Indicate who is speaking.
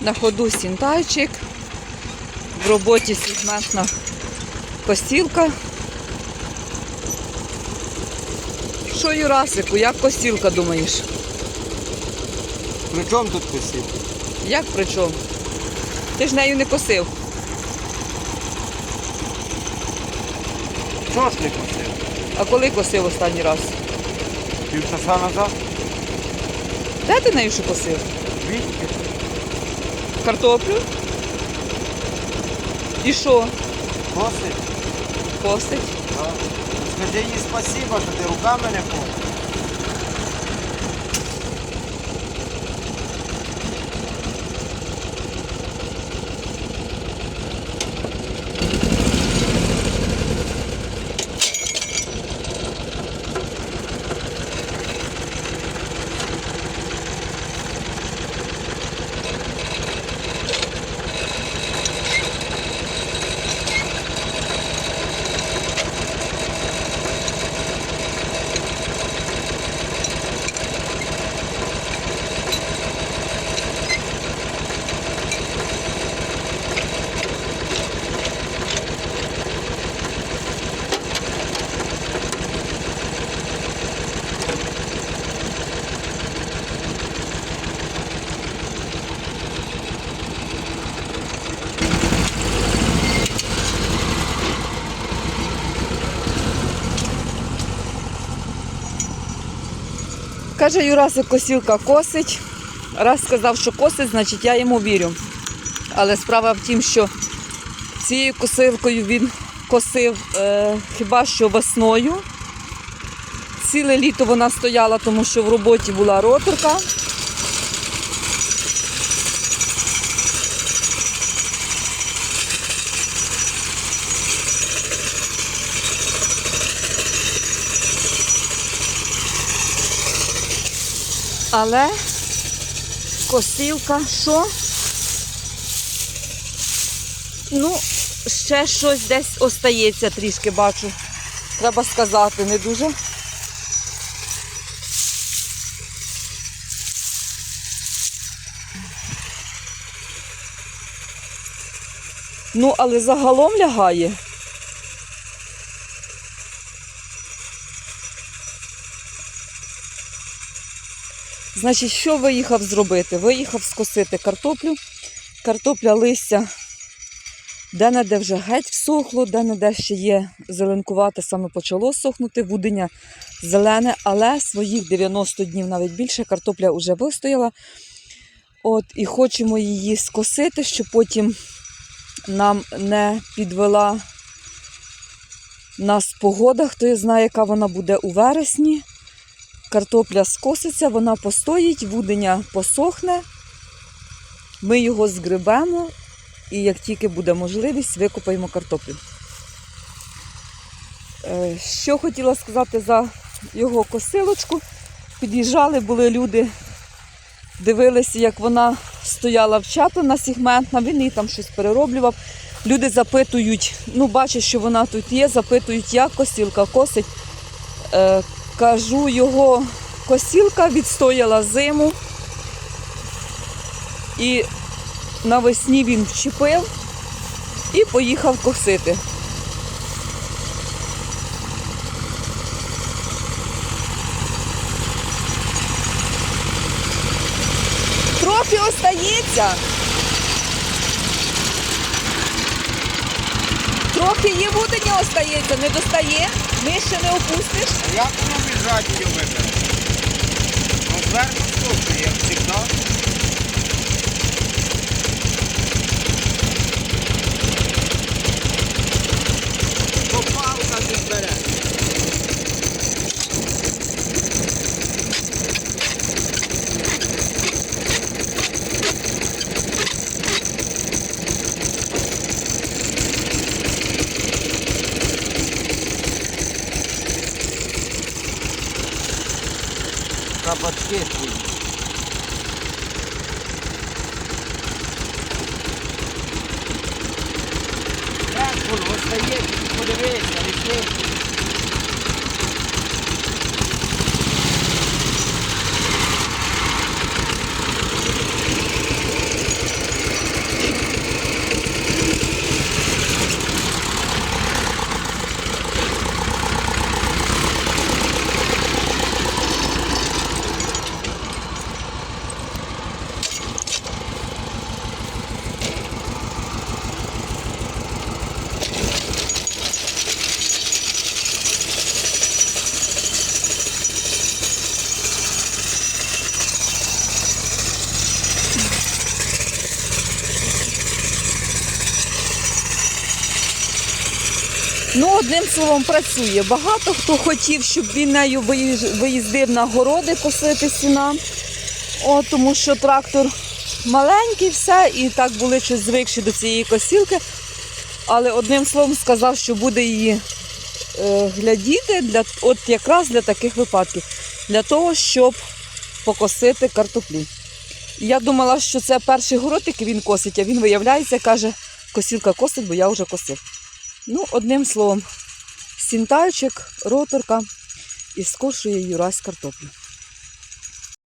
Speaker 1: На ходу сінтайчик. В роботі сегментна косілка. Що, Юрасику, як косілка, думаєш?
Speaker 2: При чому тут косів?
Speaker 1: Як при чому? Ти ж нею не косив.
Speaker 2: Чого ж не косив?
Speaker 1: А коли косив останній раз?
Speaker 2: Півчаса назад?
Speaker 1: Де ти нею що косив?
Speaker 2: Звідки?
Speaker 1: Картоплю? І що?
Speaker 2: Косить?
Speaker 1: Косить?
Speaker 2: Да. Скажи їй спасибо, що ти руками не ходиш.
Speaker 1: Каже Юрасик, косілка косить. Раз сказав, що косить, значить я йому вірю. Але справа в тім, що цією косилкою він косив е, хіба що весною. Ціле літо вона стояла, тому що в роботі була роторка. Але косілка що? Ну, ще щось десь остається трішки, бачу. Треба сказати, не дуже. Ну, але загалом лягає. Значить, що виїхав зробити? Виїхав скосити картоплю. Картопля листя де-не-де вже геть всохло, де-не-де ще є зеленкувате, саме почало сохнути, вудення зелене, але своїх 90 днів навіть більше картопля вже вистояла. От, і хочемо її скосити, щоб потім нам не підвела нас погода. Хто знає, яка вона буде у вересні. Картопля скоситься, вона постоїть, вудення посохне. Ми його згребемо і як тільки буде можливість, викопаємо картоплю. Е, Що хотіла сказати за його косилочку. Під'їжджали, були люди, дивилися, як вона стояла вчаплена сегментна, він її там щось перероблював. Люди запитують, ну бачать, що вона тут є, запитують, як косілка косить. Кажу, його косілка відстояла зиму. І навесні він вчепив і поїхав косити. Трохи остається. Трохи є не остається, не достає, нижче не опустиш.
Speaker 2: Як воно біжать її вибере? Ну, зверху стукне, як завжди. Кабачки твої. Як воно остає, подивися, ріши.
Speaker 1: Ну, одним словом, працює. Багато хто хотів, щоб він нею виїздив на городи косити сіна. О, тому що трактор маленький, все, і так були щось звикші до цієї косілки. Але одним словом сказав, що буде її е, глядіти для, от якраз для таких випадків, для того, щоб покосити картоплю. І Я думала, що це перший город, який він косить, а він виявляється, каже, косілка косить, бо я вже косив. Ну, одним словом, сінтайчик, роторка і скошує Юрась картоплю.